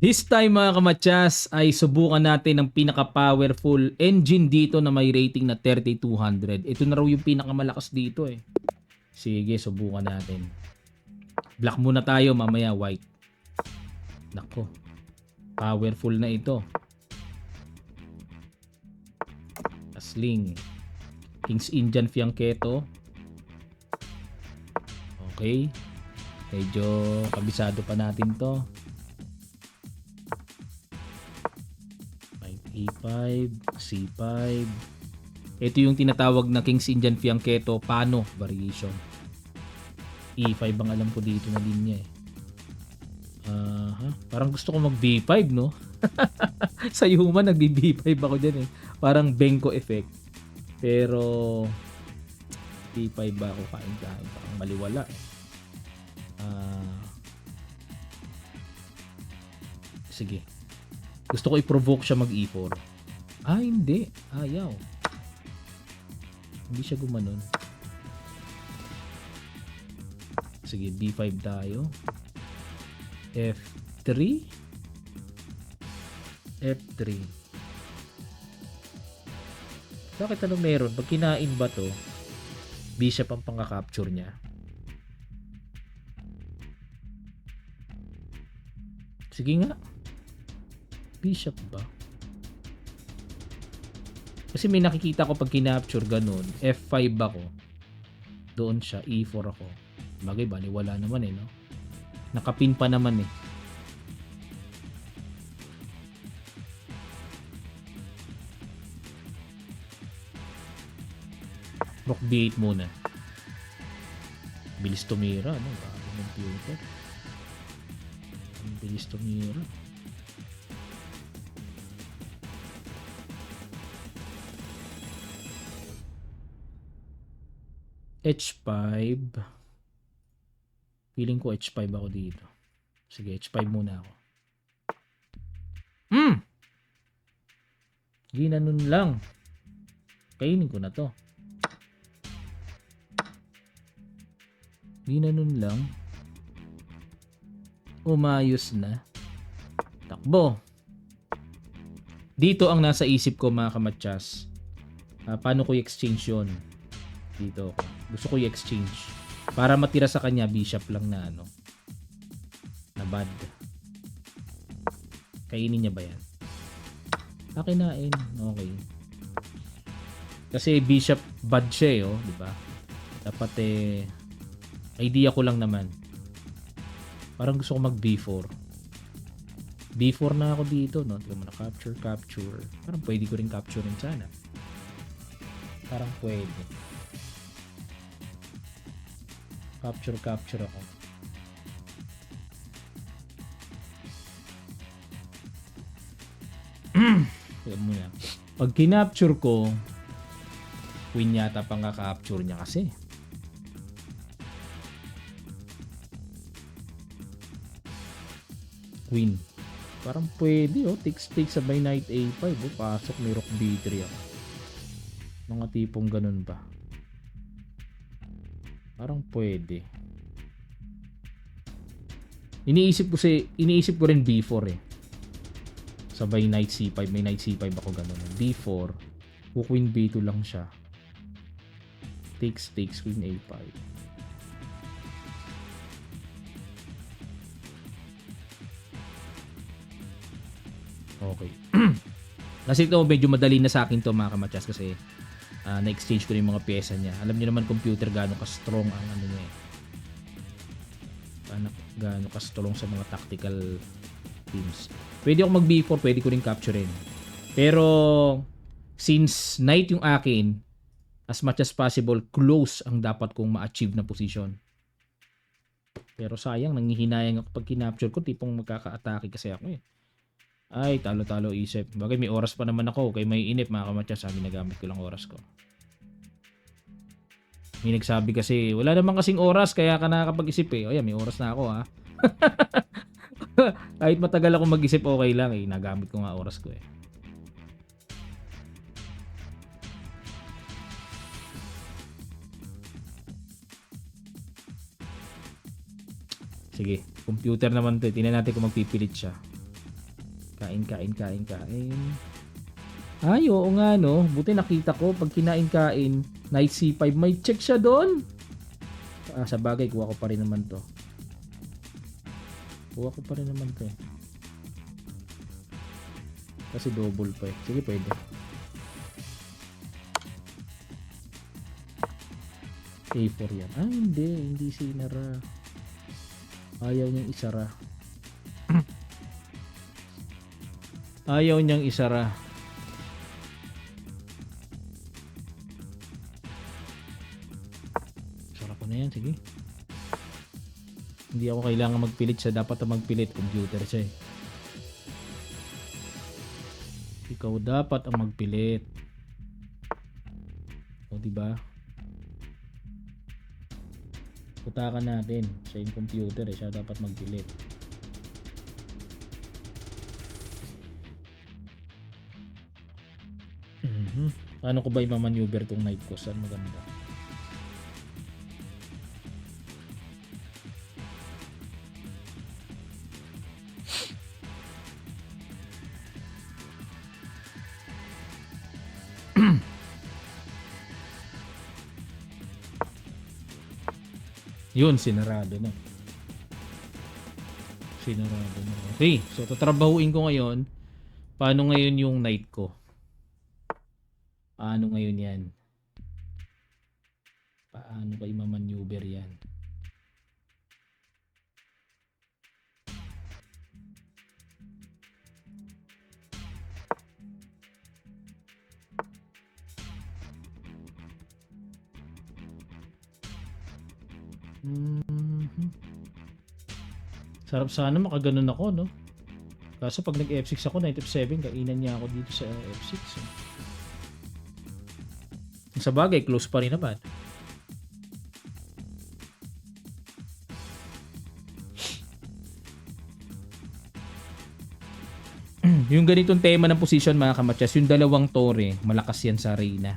This time mga kamatsas ay subukan natin ang pinaka-powerful engine dito na may rating na 3200. Ito na raw yung pinakamalakas dito eh. Sige, subukan natin. Black muna tayo, mamaya white. Nako. Powerful na ito. Asling. King's Indian Fianchetto. Okay. Medyo kabisado pa natin to. E5, C5. Ito yung tinatawag na King's Indian Fianchetto Pano variation. E5 ang alam ko dito na linya eh. Aha, parang gusto ko mag B5 no? Sa human nag B5 ako dyan eh. Parang Benko effect. Pero B5 ba ako kain kain parang maliwala eh. Ah, sige. Gusto ko i-provoke siya mag E4. Ah, hindi. Ayaw. Hindi siya gumanon. Sige, B5 tayo. F3. F3. Bakit ano meron? Pag kinain ba to, bishop ang pangka-capture niya. Sige nga. Bishop ba? Kasi may nakikita ko pag kinapture ganun, F5 ako. Doon siya, E4 ako. Bagay ba, wala naman eh, no? Nakapin pa naman eh. Rock B8 muna. Bilis tumira, no? Grabe ng computer. Ang bilis tumira. H5. Feeling ko H5 ako dito. Sige, H5 muna ako. Hmm! Ginanon lang. Kainin ko na to. Ginanon lang. Umayos na. Takbo. Dito ang nasa isip ko mga kamatsas. Ah, paano ko i-exchange yun? Dito. Gusto ko i-exchange. Para matira sa kanya, bishop lang na ano. Na bad. Kainin niya ba yan? Akinain. Okay. Kasi bishop bad siya eh, oh, di ba? Dapat eh idea ko lang naman. Parang gusto ko mag B4. B4 na ako dito, no? Tignan mo na capture, capture. Parang pwede ko rin capture rin sana. Parang pwede. Capture, capture ako. Tignan mo na. Pag kinapture ko, queen yata pang capture niya kasi. Queen. Parang pwede oh. Takes takes sabay knight a5 oh. Pasok may rook b3 ako. Mga tipong ganun ba? Parang pwede. Iniisip ko si iniisip ko rin b4 eh. Sabay knight c5, may knight c5 ako ganun. b4, o queen b2 lang siya. Takes takes queen a5. Okay. kasi ito medyo madali na sa akin to mga kamatsas kasi ah, na-exchange ko na yung mga pyesa niya. Alam niyo naman computer gaano ka-strong ang ano niya eh. Gaano, gaano ka-strong sa mga tactical teams. Pwede ako mag B4, pwede ko rin capturein. Pero since knight yung akin, as much as possible, close ang dapat kong ma-achieve na position. Pero sayang, nangihinayang ako pag kinapture ko, tipong magkaka-atake kasi ako eh. Ay, talo-talo isip. Bagay, may oras pa naman ako. Kay may inip, mga kamatya. Sabi, nagamit ko lang oras ko. May nagsabi kasi, wala naman kasing oras, kaya ka nakakapag-isip eh. O yan, may oras na ako ha. Kahit matagal ako mag-isip, okay lang eh. Nagamit ko nga oras ko eh. Sige, computer naman to. eh. Tingnan natin kung magpipilit siya. Kain, kain, kain, kain. Ay, oo nga no. Buti nakita ko pag kinain-kain, knight C5, may check siya doon. Ah, sa bagay, kuha ko pa rin naman to. Kuha ko pa rin naman to eh. Kasi double pa eh. Sige, pwede. A4 yan. Ah, hindi. Hindi sinara. Ayaw niyang isara. Ayaw niyang isara. Sarap ko na yan. Sige. Hindi ako kailangan magpilit siya. Dapat na magpilit. Computer siya eh. Ikaw dapat ang magpilit. O, diba? Putakan natin. Siya yung computer eh. Siya dapat magpilit. Paano ko ba i-maneuver tong knight ko? Saan maganda? Yun, sinarado na. Sinarado na. Okay, so tatrabahuin ko ngayon. Paano ngayon yung night ko? Paano ngayon yan? Paano ba i-maneuver yan? Mhm. Sarap sana makaganon ako, no? Kaso pag nag-F6 ako, knight F7, kainan niya ako dito sa F6. eh. Sa bagay, close pa rin naman. yung ganitong tema ng position mga kamatsas, yung dalawang tore, malakas yan sa Reyna.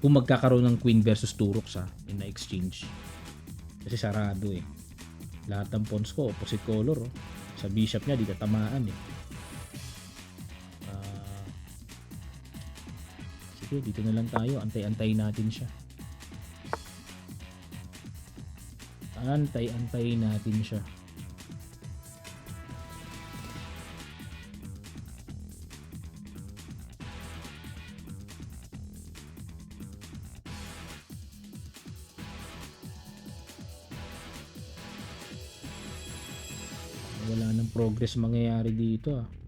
Kung magkakaroon ng queen versus turok sa in na exchange. Kasi sarado eh. Lahat ng pawns ko, opposite color. Oh. Sa bishop niya, di tatamaan eh. Sige, dito na lang tayo. Antay-antay natin siya. Antay-antay natin siya. Wala nang progress mangyayari dito ah.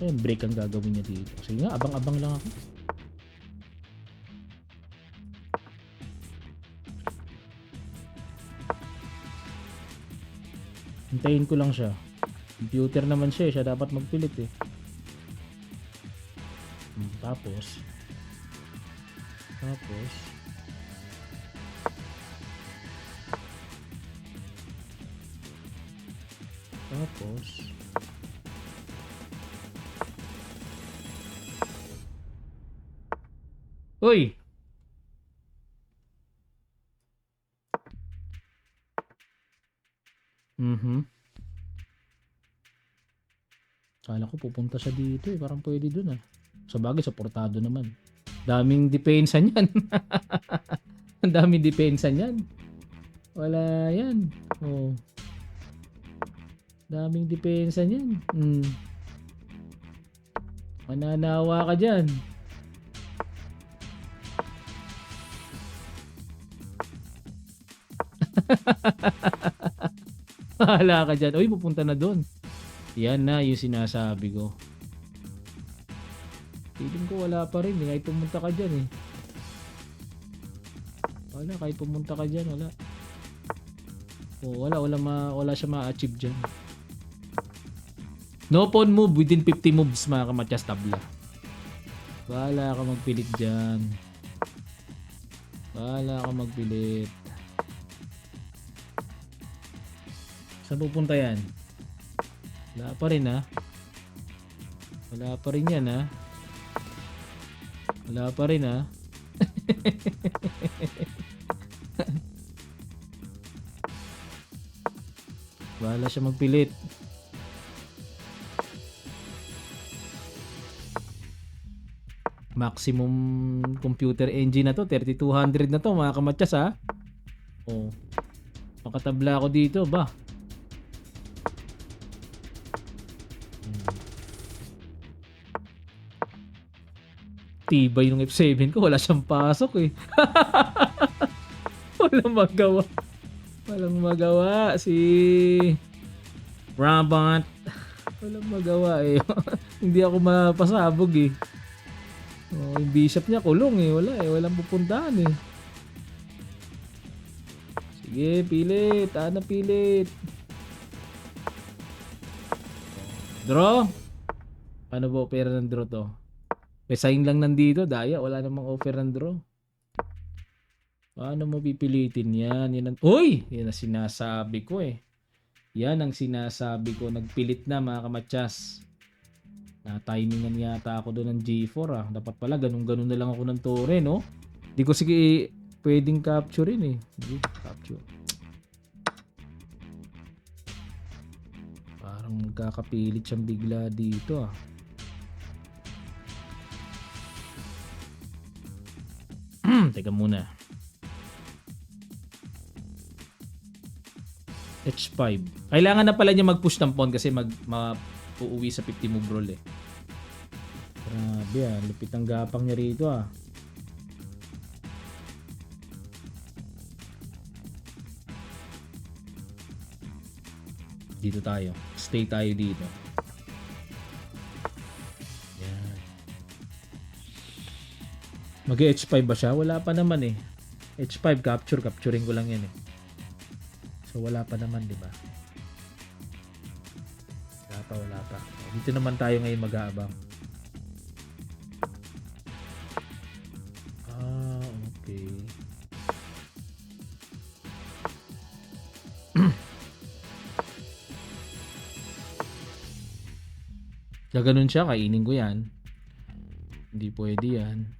Ano kaya break ang gagawin niya dito? Sige nga, abang-abang lang ako. Hintayin ko lang siya. Computer naman siya eh. Siya dapat magpilit eh. Hmm, Tapos, tapos, tapos, Uy! Mhm. Kala ko pupunta siya dito eh. Parang pwede dun ah. Sa bagay, supportado naman. Daming depensa niyan. Ang daming depensa niyan. Wala yan. Oh. Daming depensa niyan. Hmm. Mananawa ka dyan. Wala ka dyan. Uy, pupunta na doon. Yan na yung sinasabi ko. Feeling ko wala pa rin eh. Kahit pumunta ka dyan eh. Wala, kahit pumunta ka dyan, wala. Oh, wala, wala, ma, wala siya ma-achieve dyan. No pawn move within 50 moves mga kamatyas tabla. Bahala ka magpilit dyan. Bahala ka magpilit. Saan pupunta yan? Wala pa rin ha. Wala pa rin yan ha. Wala pa rin ha. Bahala siya magpilit. Maximum computer engine na to, 3200 na to mga kamatsas ha. Oh. Makatabla ako dito ba? Tibay yung F7 ko, wala siyang pasok eh. Walang magawa. Walang magawa si Brabant. Walang magawa eh. Hindi ako mapasabog eh. Oh, yung bishop niya kulong eh. Wala eh. Walang pupuntahan eh. Sige, pilit. Ano pilit? Draw? Paano ba opera ng draw to? May sign lang nandito. Daya, wala namang offer ng draw. Paano mo pipilitin yan? yan ang... Uy! Yan ang sinasabi ko eh. Yan ang sinasabi ko. Nagpilit na mga kamatsas. Na-timingan yata ako doon ng G4 ah. Dapat pala ganun-ganun na lang ako ng tore no? Di ko sige pwedeng capturein eh. Hindi, capture. Parang magkakapilit siyang bigla dito ah. Teka muna. H5. Kailangan na pala niya mag-push ng pawn kasi mag uuwi sa 50 move roll eh. Grabe ah, lupit ang gapang niya rito ah. Dito tayo. Stay tayo dito. Mag H5 ba siya? Wala pa naman eh. H5 capture, capturing ko lang yan eh. So wala pa naman, di ba? Wala pa, wala pa. Dito naman tayo ngayon mag-aabang. Ah, okay. Gaganon siya, kainin ko yan. Hindi pwede yan.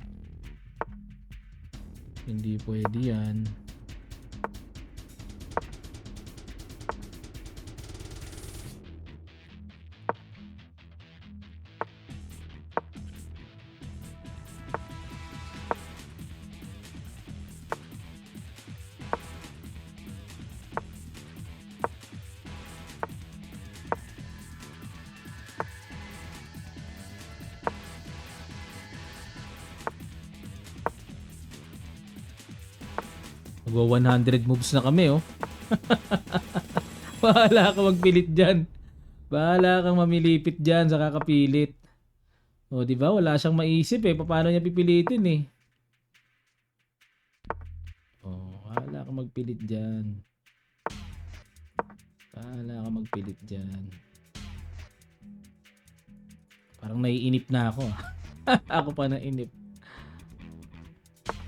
Hindi pwede yan. Magwa 100 moves na kami, oh. Bahala ka magpilit dyan. Bahala kang mamilipit dyan sa kakapilit. O, di ba? Wala siyang maisip eh. Paano niya pipilitin eh. O, bahala ka magpilit dyan. Bahala ka magpilit dyan. Parang naiinip na ako. ah. ako pa nainip.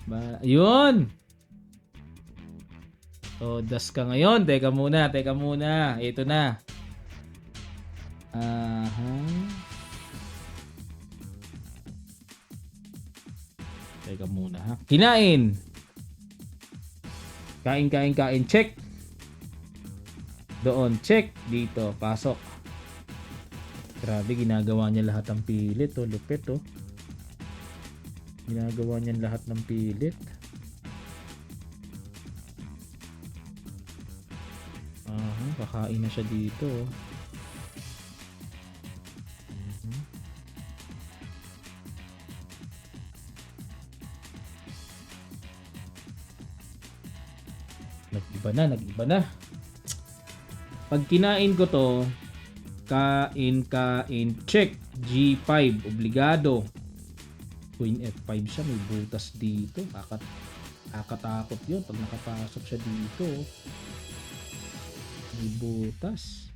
Ba, yun! So, das ka ngayon. Teka muna, teka muna. Ito na. Aha. Teka muna ha. Kinain. Kain, kain, kain. Check. Doon. Check. Dito. Pasok. Grabe, ginagawa niya lahat ng pilit. Oh. Lupit oh. Ginagawa niya lahat ng pilit. Kakain na siya dito. Mhm. Nag-iba na, nag-iba na. Pag kinain ko to, kain, kain, check. G5, obligado. Queen F5 siya, may butas dito. Kakat kakatakot yun pag nakapasok siya dito. Oh. May butas.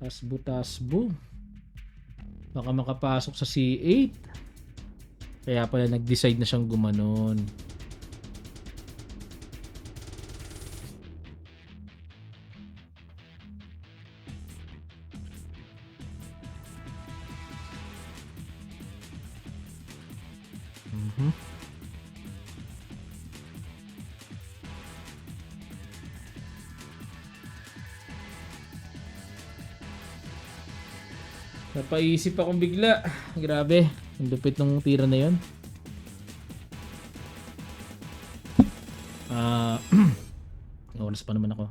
Tasbo tasbo. Baka makapasok sa C8. Kaya pala nag-decide na siyang gumanon. Napaisip ako bigla. Grabe. Ang lupit ng tira na yon. Ah, oras pa naman ako.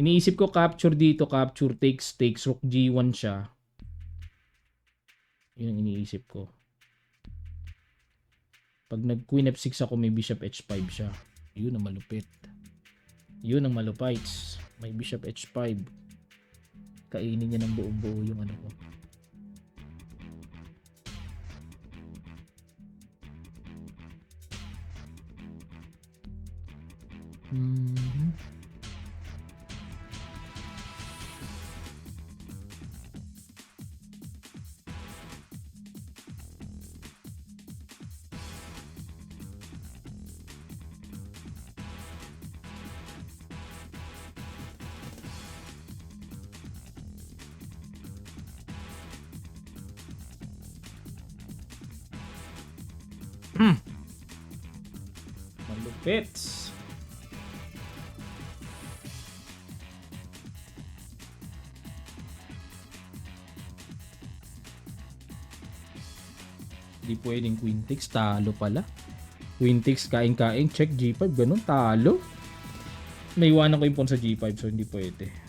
Iniisip ko capture dito, capture takes, takes rook G1 siya. Yun ang iniisip ko. Pag nag queen F6 ako, may bishop H5 siya. Yun ang malupit. Yun ang malupites. May bishop H5. Kainin niya ng buong buo yung ano ko. Mhm. Malupit. Pwedeng takes, talo pala. Takes, kain-kain, check G5, ganun, talo. Naiwanan ko yung pawn sa G5 so hindi pwede.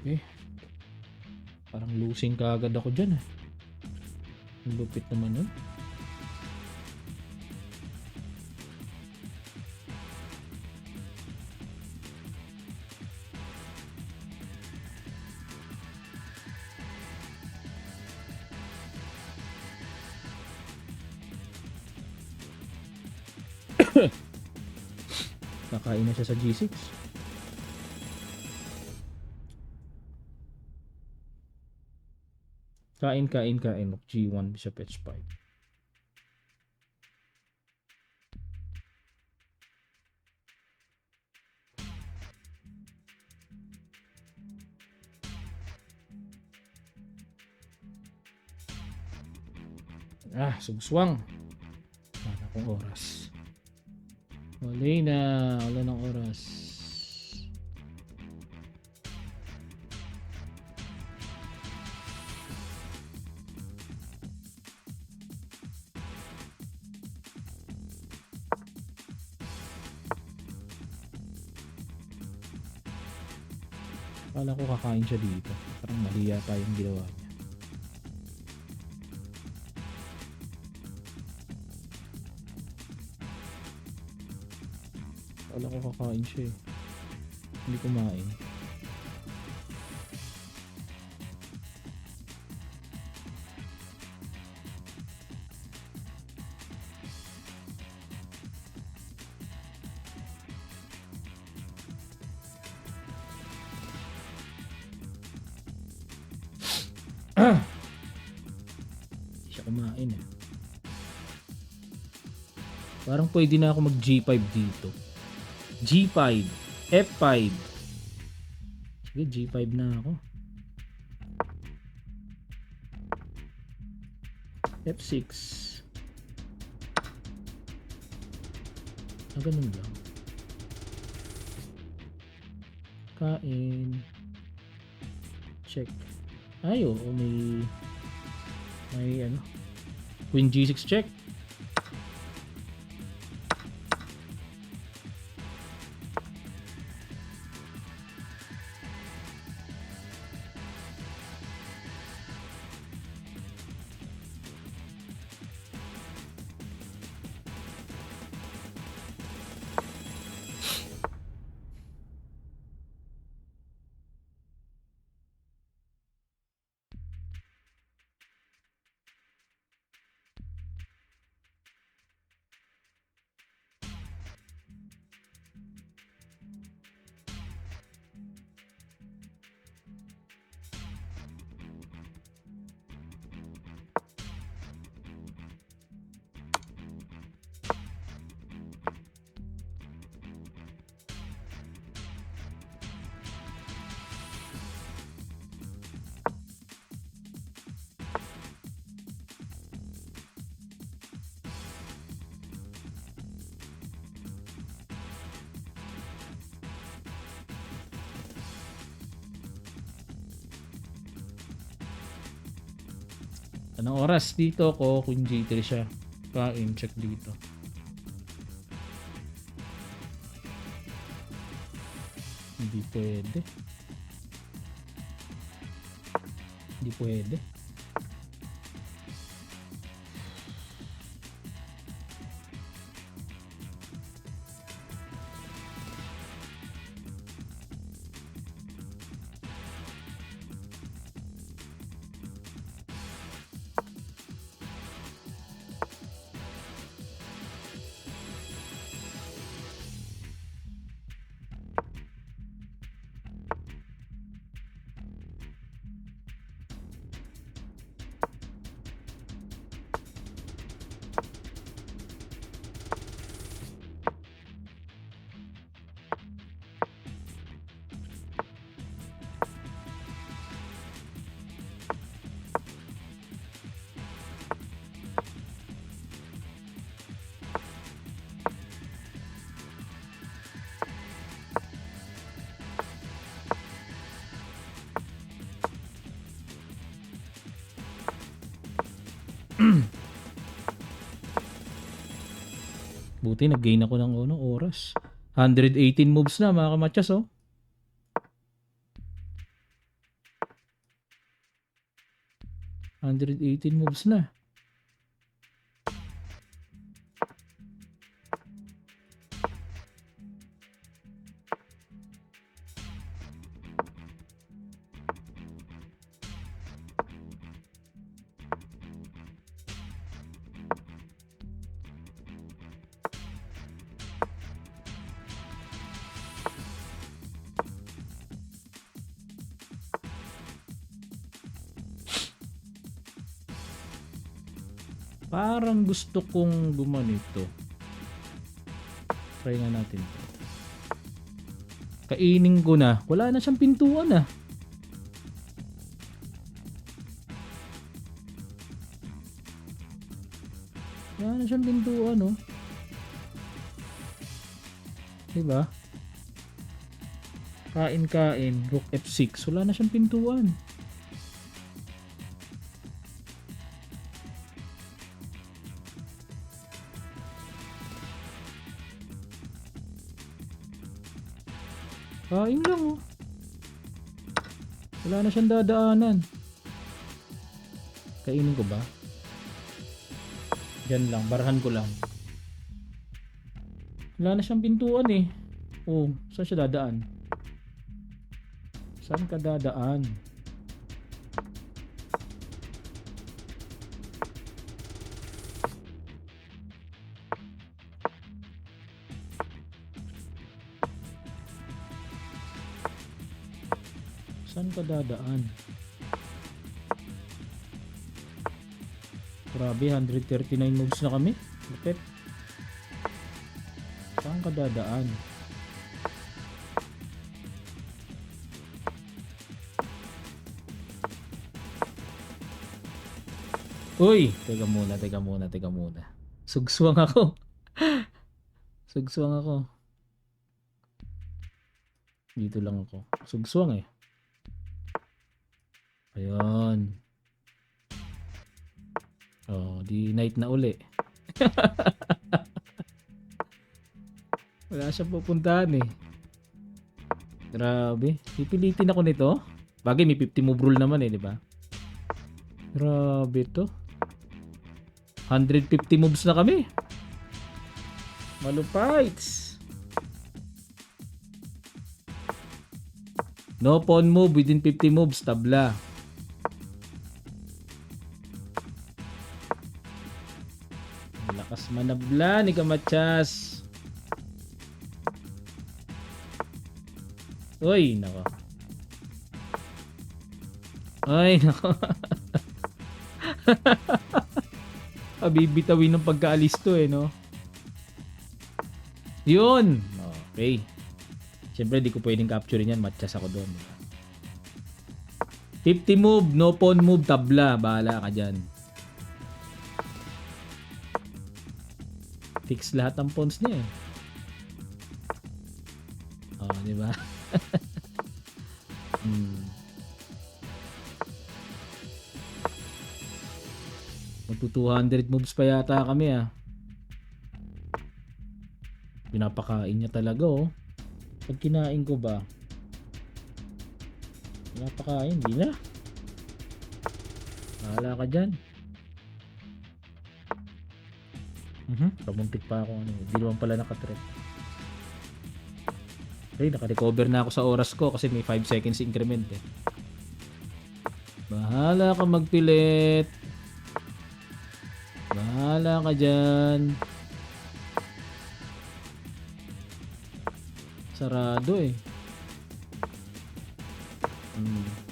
Grabe. Parang losing ka agad ako dyan ah. Ang lupit naman nun. Kakain na siya sa G6. Kain, kain, kain. Rook G1, Bishop H5. Ah, sugswang. Wala akong oras. Wala na. Wala ng oras. Akala ko kakain siya dito. Parang mali yata yung ginawa niya. Akala ko kakain siya eh. Hindi kumain. Pwede na ako mag G5 dito. G5, F5. Sige, G5 na ako. F6. Ah, ganun lang. Kain. Check. Ay, oo, may may ano. Queen G6 check. Anong oras dito ko? Kung G3 siya. Kain, check dito. Hindi pwede. Hindi pwede. Buti nag-gain ako ng ano, oras. 118 moves na mga kamatsas oh. Hundred eighteen moves na. Parang gusto kong gumanito. Try nga natin to. Kainin ko na. Wala na siyang pintuan ah. Wala na siyang pintuan oh. Diba? Kain-kain. Rook F6. Wala na siyang pintuan. Na siyang dadaanan. Kainin ko ba? Yan lang, barahan ko lang. Wala na siyang pintuan eh. Oh, saan siya dadaan? Saan ka dadaan? Saan? Grabe, 139 moves na kami. Lupit. Saan ka dadaan? Uy! Teka muna, teka muna, teka muna. Sugswang ako. Sugswang ako. Dito lang ako. Sugswang eh. Ayun. Oh, di night na uli. Wala siyang pupuntahan eh. Grabe. Pipilitin ako nito. Bagay may 50 move rule naman eh, di ba? Grabe to. 150 moves na kami. Malupites. No pawn move within 50 moves, tabla. Manabla ni Kamachas. Uy, nako. Ay, nako. Abibitawin ng pagkaalis to eh, no? Yun! Okay. Siyempre, di ko pwedeng capturein yan. Matchas ako doon. diba? 50 move, no pawn move, tabla. Bahala ka dyan. Fix lahat ng pawns niya eh. Oh, di ba? hmm. Magto 200 moves pa yata kami ah. Pinapakain niya talaga oh. Pag kinain ko ba? Pinapakain, di na. Bahala ka dyan. Mhm, kamuntik pa ako ano. Di naman pala nakatrip. Okay, naka-recover na ako sa oras ko kasi may 5 seconds increment eh. Bahala ka magpilit. Bahala ka dyan. Sarado eh. Hmm.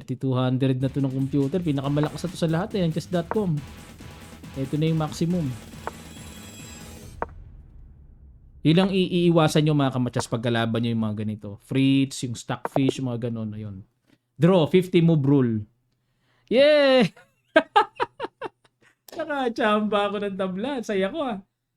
$3,200 na to ng computer. Pinakamalakas na to sa lahat eh. Ang chess.com. Ito na yung maximum. Yun lang iiwasan nyo mga kamatsas pag kalaban nyo yung mga ganito. Fritz, yung stockfish, yung mga ganon. Ayun. Draw, 50 move rule. Yeah! Nakachamba ako ng tabla. Saya ko ah.